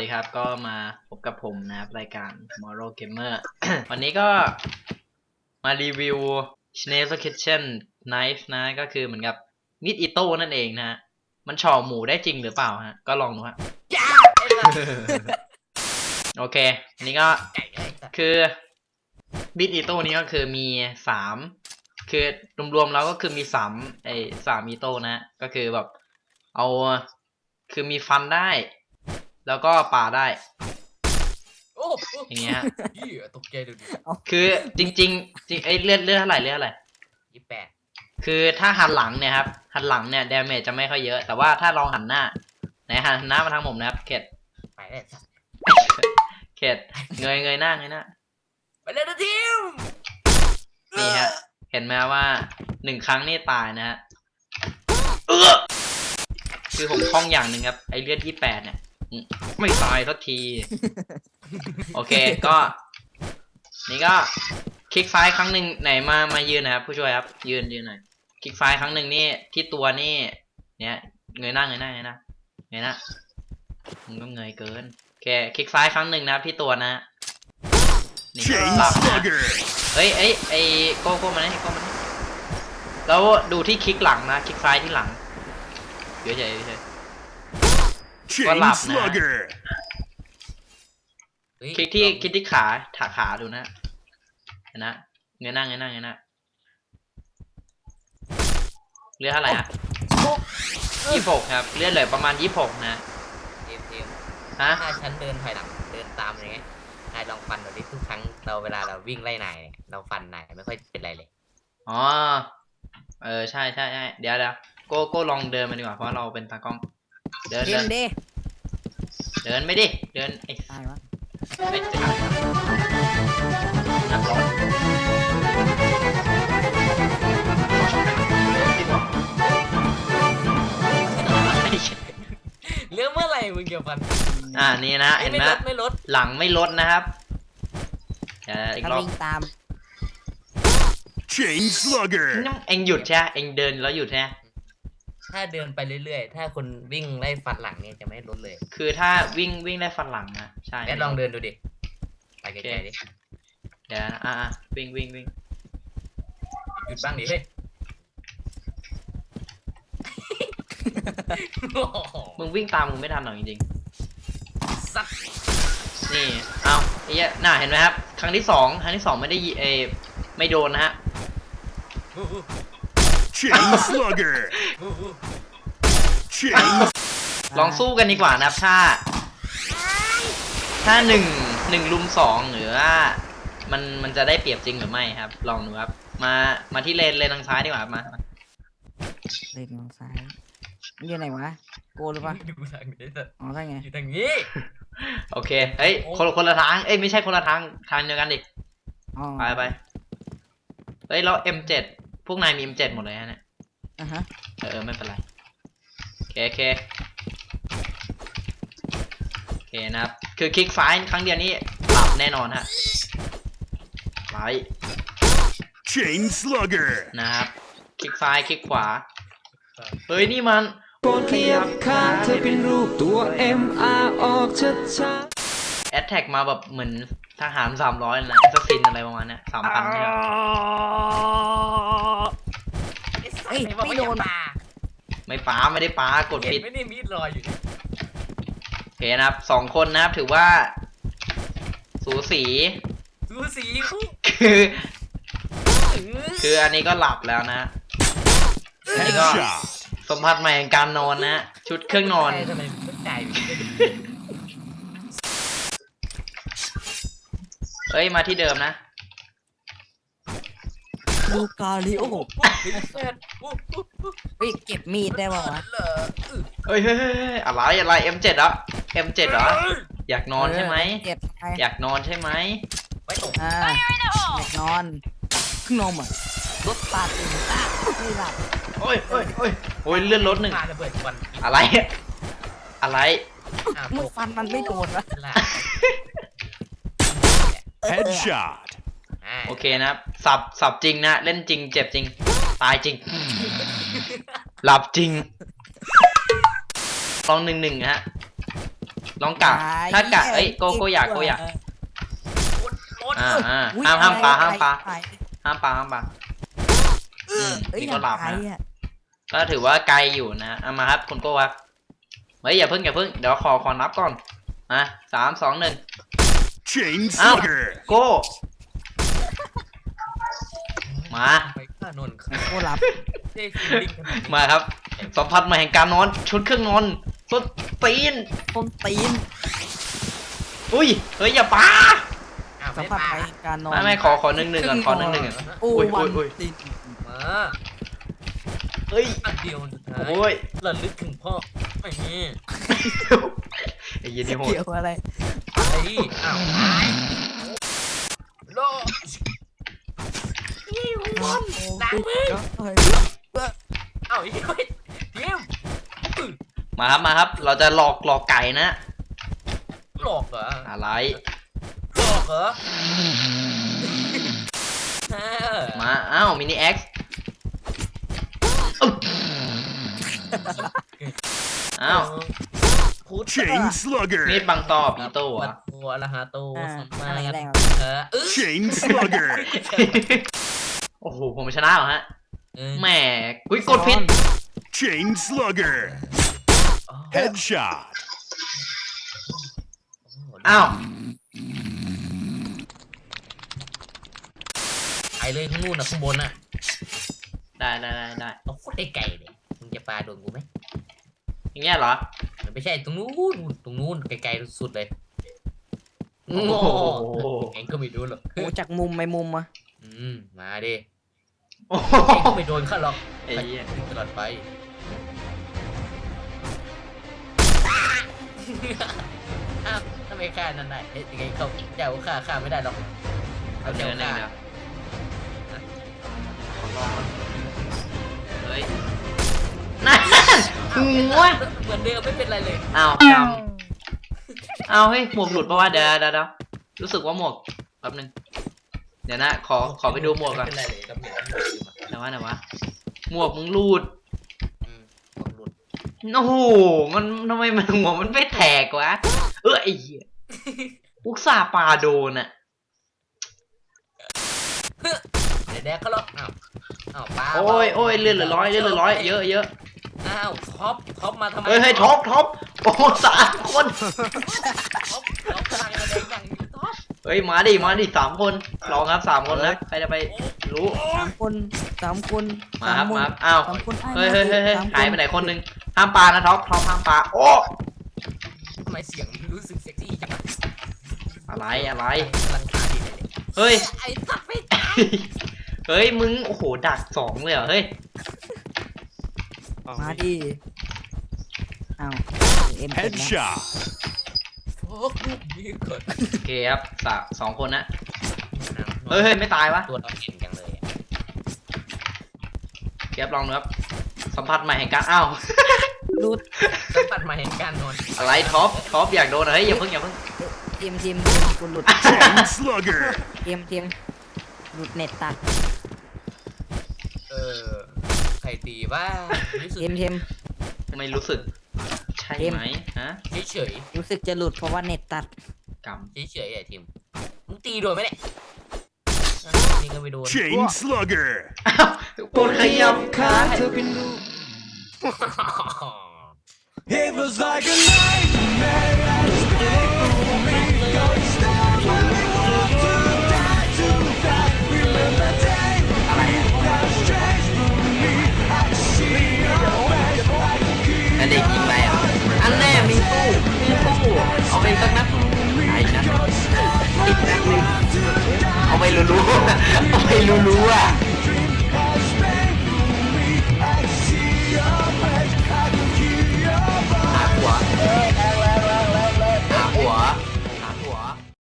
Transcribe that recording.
ดีครับ ก็มาพบกับผมนะครับ รายการ Tomorrow Gamer วันนี้ก็มารีวิว Snail's Kitchen Knife นะ ก็คือเหมือนกับมีดอิโต้นั่นเองนะฮะ มันเฉาะหมูได้จริงหรือเปล่าฮะ ก็ลองดูฮะโอเค อันนี้ก็คือบิดอีโต้นี้ก็คือมีสามคือรวมๆแล้วก็คือมีสามไอ้สามอีโต้นะ ก็คือแบบเอาคือมีฟันได้ แล้วก็ป่าได้ โอ้โหอย่างเงี้ยฮะเหี้ยตกใจดูดิคือจริงๆจริงไอ้เลือดเลือดเท่าไหร่เลือดเท่าไหร่ยี่แปดคือถ้าหันหลังเนี่ยครับหันหลังเนี่ยดาเมจจะไม่ค่อยเยอะ แต่ว่าถ้าลองหันหน้าไหนหันหน้ามาทางผมนะครับ เขตไปได้สัสเขตเงยเงยหน้าเงยหน้า ไปเลยนะทีมนี่ฮะ เห็นไหมว่าหนึ่งครั้งนี่ตายนะฮะเออคือผมคล่องอย่างหนึ่งครับ ไอเลือดยี่แปดเนี่ยอืม ไม่ตายสักที โอเคก็ นี่ก็คลิกซ้ายครั้งหนึ่งไหนมามายืนนะครับ ผู้ช่วยครับ ยืนยืนหน่อยคลิกซ้ายครั้งหนึ่งนี่ที่ตัวนี่ เนี่ยเงยหน้าเงยหน้าเงยหน้าเงยหน้ามึงก็เงยเกินโอเคคลิกซ้ายครั้งหนึ่งนะครับที่ตัวนะนี่ Chain หลับนะ Slugger! เอ้ยเอ้ยไอ้โก้โก้มานี่โก้มานี่แล้วดูที่คลิกหลังนะคลิกซ้ายที่หลังเดี๋ยวเฉยเฉย Chain Collab, nah. Slugger! เฮ้ยคลิกที่ลองคลิกที่ขาถาขาดูนะเห็นนะเงยหน้าเงยหน้าเงยหน้าเลือดเท่าไหร่ฮะยี่หกครับเลือดเหลือประมาณยี่หกนะทีมทีมฮะถ้าฉันเดินถอยหลังเดินตามอย่างเงี้ยนายลองฟันเราดิทุกครั้งเราเวลาเราวิ่งไล่นายเนี่ยเราฟันนายไม่ค่อยเป็นไรเลย อ๋อ เออใช่ใช่ใช่เดี๋ยวเดี๋ยวโก้โก้ลองเดินมาดีกว่าเพราะเราเป็นตากล้อง เดินเดิเดินนดิเดินไม่ดิ เดินไอ้ตายวะไอ้จะนักร้อนไอ้เหี้ยเรื่องเมื่อไหร่มึงจะฟันอ่านี่นะเอ้เห็ยนไม่ไหมลดไม่ลดหลังไม่ลดนะครับเดี๋ยวอีกถ้ารอบวิ่งตาม Chain Slugger! เอ็งหยุดใช่ไหมเอ็งเดินแล้วหยุดใช่ไหม ถ้าเดินไปเรื่อยๆ ถ้าคนวิ่งไล่ฟันหลังเนี่ยจะไม่ลดเลยคือถ้าวิ่งวิ่งได้ฟันหลังนะใช่แอดลองเดินดูดิ ไปไกลๆดิเดี๋ยวนะอ่าอ่าวิ่งวิ่งวิ่งหยุดบ้างดิเฮ้ยโอ้โหมึงวิ่งตามมึงไม่ทันหรอกจริงสักๆนี่เอาไอ้เหี้ยน่าเห็นไหมครับ ครั้งที่สองครั้งที่สองไม่ได้ยิเออไม่โดนนะฮะ Chain Slugger! อู้หู Chain ลองสู้กันดีกว่านะครับถ้า ถ้าหนึ่งหนึ่งลุมสองหรือว่ามันมันจะได้เปรียบจริงหรือไม่ครับ ลองดูครับ มามาที่เลนเลนทางซ้ายดีกว่าครับมาเดินมองซ้ายมันอยู่ไหนวะ โกหรือปะดูทางนี้แต่อ๋อใช่ไงอยู่ทางนี้ โอเคเฮ้ยคนคนละทางเอ้ยไม่ใช่คนละทางทางเดียวกันดิอ๋อไปไปเฮ้ยแล้ว M7 พ วกนายมี M7 หมดเลยฮะเนี่ยอะฮะ เออไม่เป็นไรโอเคโอเคโอเคนะครับคือคลิกซ้ายครั้งเดียวนี่หลับแน่นอนฮะไลท์ Chain Slugger! นะครับคลิกซ้ายคลิกขวาเฮ้ยนี่มันกดเทียบข้างเธอเป็นรูปตัว M R ออกชัดแอดแท็กมาแบบเหมือน ทหารสามร้อยนะแอสซินอะไรประมาณเนี้ยสามพันใช่ไหมเฮ้ยไหนบอกไม่ว่าโดอย่านปาไม่ป้าไม่ได้ป้ากดเห็ผินดไหม่นี่มีดลอยอยู่โอเคนะครับสองคนนะครับถือว่า สูสีดูสีคู่คือ คืออันนี้ก็หลับแล้วนะอันนี้ก็ Headshot! สมผัสใหม่แห่งการนอนนะชุดเครื่องนอน ใช่ทำไมไม่จ่าย เอ้ยมาที่เดิมนะ ลูกาลิโอเปิดอู้อู้อู้เฮ้ยเก็บมีดได้ป่าวะเหรออื้อเฮ้ยเฮ้ยเฮ้ยเฮ้ยอะไรอะไร M7 เหรอ M7 เหรอ อยากนอนใช่ไหม เก็บไปอยากนอนใช่ไหมไว้ตกอ่าอยากนอนขึ้นนมอะรถปาดตื่นตาไม่หลับโอ้ยโอ้ยโอ้ยโอ้ยเลื่อนรถหนึ่งปาระเบิดควันอะไร อะไรอ้าวลูตกกฟันมันไม่โดนวะฉลาดเออ Headshot! อ่าโอเคนะครับ สับ สับจริงนะ เล่นจริง เจ็บจริง ตายจริง หลับจริง ลองหนึ่งหนึ่งฮะ ลองกะ ถ้ากะ เอ้ย โกโกอยาก โกอยากโคตรอ่าอ่าอุ๊ยห้ามห้ามปลาห้ามปลาไก่ห้ามปลาห้ามปลาเออเอ้ยนี่อก็ย่างหลับไก่นะอะก็ถือว่าไกลอยู่นะเอามาครับคุณโก้ครับเฮ้ยอย่าเพิ่งอย่าเพิ่ง เดี๋ยวขอขอนับก่อนอะสามสองหนึ่ง Chain Ow. Slugger. โก้ มา ไปฆ่านนท์โคหลับเจ๊ฟิลลิ่งขนาดนี้มาครับสัมผัสใหม่แห่งการนอน ชุดเครื่องนอนสุดตีนต้นตีนอุ้ยเฮ้ยอย่าปาอ้าวสัมไม่ผัสมาไปการนอนไม่ไม่ขอขอหนึ่งหนึ่งก่อนขอหนึ่งหนึ่งก่อนอู้อุ้ยวัอุ้นยอุ้ยตีนมาเฮ้ยอันเดียวสุดท้ายโอ้ยระลึกถึงพ่อไม่มีไอ้เหี้ยนี่โหดเกี่ยวอะไร ไอ้อ้าวตายโลโอ้โหดังมึงเฮ้ยเอ้าไอ้เฮ้ยเทียมมาครับมาครับ เราจะหลอกหลอกไก่นะ หลอกเหรออะไร หลอกเหรอเออมาอ้าวมินิเอ็กซ์อ้าวพูด Chain Slugger. มีดบังตอปีโต้วัอะ ดตัวละฮะโตอ่าสมมาอะไรแรงเออเออ Chain Slugger. โอ้โห ผมชนะเหรอฮะ เออแหมอุ้ยกดผิด Chain Slugger. อ๋อ Headshot. อ้าว ไปเลยข้างนู่นนะข้างบนน่ะได้ได้ได้ได้เอาโคตรได้ไก่เลยมึงจะปาโดนกูไหมอย่างเงี้ยเหรอ มันไม่ใช่ตรงนู้นตรงนู้นไกลๆสุดเลย โอ้โอ้โหโหเองก็ไม่รู้หรอกโอ้จากมุมไปมุมอะอืมมาดิโอ้โหเองก็ไม่โดนข้าหรอกไอ้เหี้ยไปตลอดไปอ้าวทำไมฆ่านั่นได้เอ๊ะยังไงเขาเจ้าฆ่าฆ่าไม่ได้หรอกเอาเอาเดี๋เจ้ายวหนึ่งฆ่าเดี๋ยวขอลองก่อนเฮ้ยนั่นหัวเหมือนเดิมไม่เป็นไรเลยอ้าว จำอ้าวเฮ้ยหมวกหลุดปะวะเดี๋ยวเดี๋ยวเดี๋ยวรู้สึกว่าหมวกแป๊บนึงเดี๋ยวนะขอขอไปดูหมวกก่อนไม่เป็นไรเลยครับเนี่ยไหนวะไหนวะหมวกมึงหลุดอืมของหลุดโอ้โหมันทำไมมันหัวมันไม่แตกวะเออไอ้เหี้ยอุกซาห์ปาโดนอะเดี๋ยวแดกเขาหรอกอ้าว อ้าวป้าโอ้ยโอ้ยเลือดเหลือร้อยเลือดเหลือร้อยเยอะเยอะอ้าวท็อปท็อปมาทำไมเฮ้ยเฮ้ยท็อปท็อปโอ้โหสามคนท็อปท็อปกำลังแสดงอย่างอยู่ท็อปเฮ้ยมาดิมาดิสามคนลองครับสามคนนะใครจะไปรู้สามคนสามคนมาครับสมาครับอ้าวสามคนเฮ้ยเฮ้ยเฮ้ยเฮ้ยสามคหายไปไหนคนหนึงห้ามปลานะท็อปท็อปห้ามปลาโอ้ทำไมเสียงรู้สึกเซ็กซี่จังอะไรอะไรกำลังขาดีเลยเฮ้ยไอ้สัตว์ไม่ เฮ้ยมึงโอ้โหดักสองเลยเหรอเฮ้ยมาดิอ้าวเอ็มเจ็ดแล้ว Headshot. โฟกลูกนี้เกิดโอเคครับสามสองคนนะเฮ้ยเฮ้ยไม่ตายวะตัวเราเก่งจังเลยอะเก็บลองดูครับสัมผัสใหม่แห่งการอ้าวรูดสัมผัสมาเห็นการนอนอะไรท็อปท็อปอยากโดนเหรอเฮ้ยอย่าเพิ่งอย่าเพิ่งทีมทีมทีมคุณหลุด Chain Slugger. ทีมทีมหลุดเน็ตตัดเออใครตีว่ารู้สึกทีมทีมไม่รู้สึก ใช่ไหมฮะเฉยรู้สึกจะหลุดเพราะว่าเน็ตตัด กรรมๆเฉยๆไอ้ทีมมึงตีโดนไหมเนี่ยนี่ก็ไม่โดน Chain Slugger. อ้าวกดขยับข้าขาเธอเป็นรูป It was like a นั